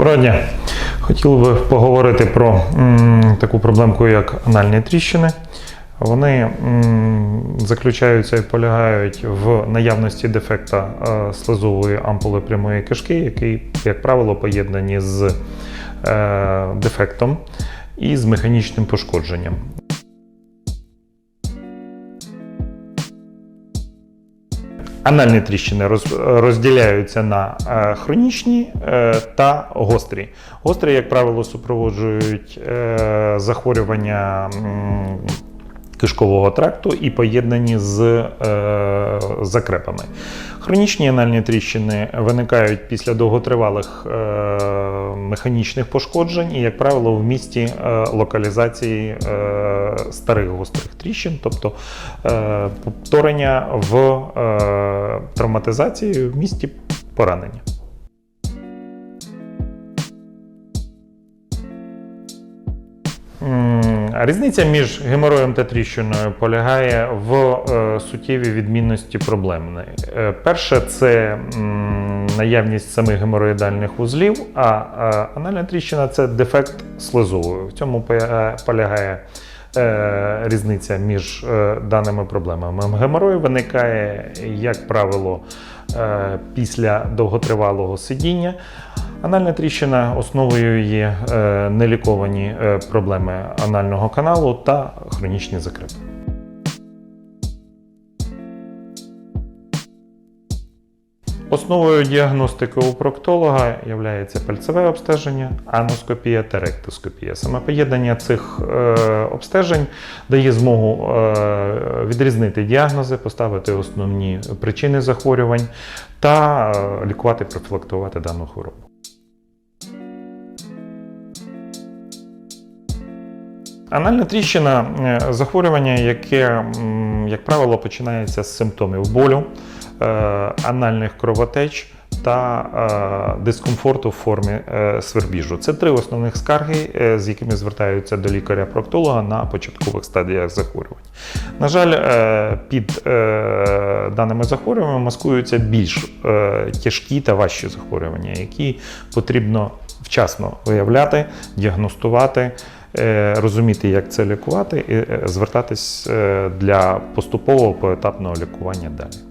Доброго дня. Хотів би поговорити про м, таку проблемку, як анальні тріщини. Вони м, заключаються і полягають в наявності дефекта е, слизової ампули прямої кишки, який, як правило, поєднані з е, дефектом і з механічним пошкодженням. Анальні тріщини роз- розділяються на е, хронічні е, та гострі. Гострі, як правило, супроводжують е, захворювання кишкового тракту і поєднані з е, закрепами. Хронічні анальні тріщини виникають після довготривалих е, механічних пошкоджень і, як правило, в місті е, локалізації е, старих гострих тріщин, тобто е, повторення в е, травматизації в місті поранення. М, Різниця між геморроєм та тріщиною полягає в е, суттєвій відмінності проблемної. Е, перше це наявність самих геморроїдальних вузлів, а анальна тріщина це дефект слизової. В цьому полягає е, різниця між даними проблемами. Геморой виникає, як правило, після довготривалого сидіння. Анальна тріщина основою є е, неліковані е, проблеми анального каналу та хронічні закрепи. Основою діагностики у проктолога є пальцеве обстеження, аноскопія та ректоскопія. Саме поєднання цих е, обстежень дає змогу відрізнити діагнози, поставити основні причини захворювань та лікувати, профілактувати дану хворобу. Анальна тріщина е, захворювання, яке, як правило, починається з симптомів болю, е, анальних кровотеч та е, дискомфорту в формі свербіжу. Це три основних скарги, з якими звертаються до лікаря-проктолога на початкових стадіях захворювань. На жаль, під даними захворюваннями маскуються більш тяжкі та важчі захворювання, які потрібно вчасно виявляти, діагностувати розуміти, як це лікувати, і е, звертатись е, для поступового поетапного лікування далі.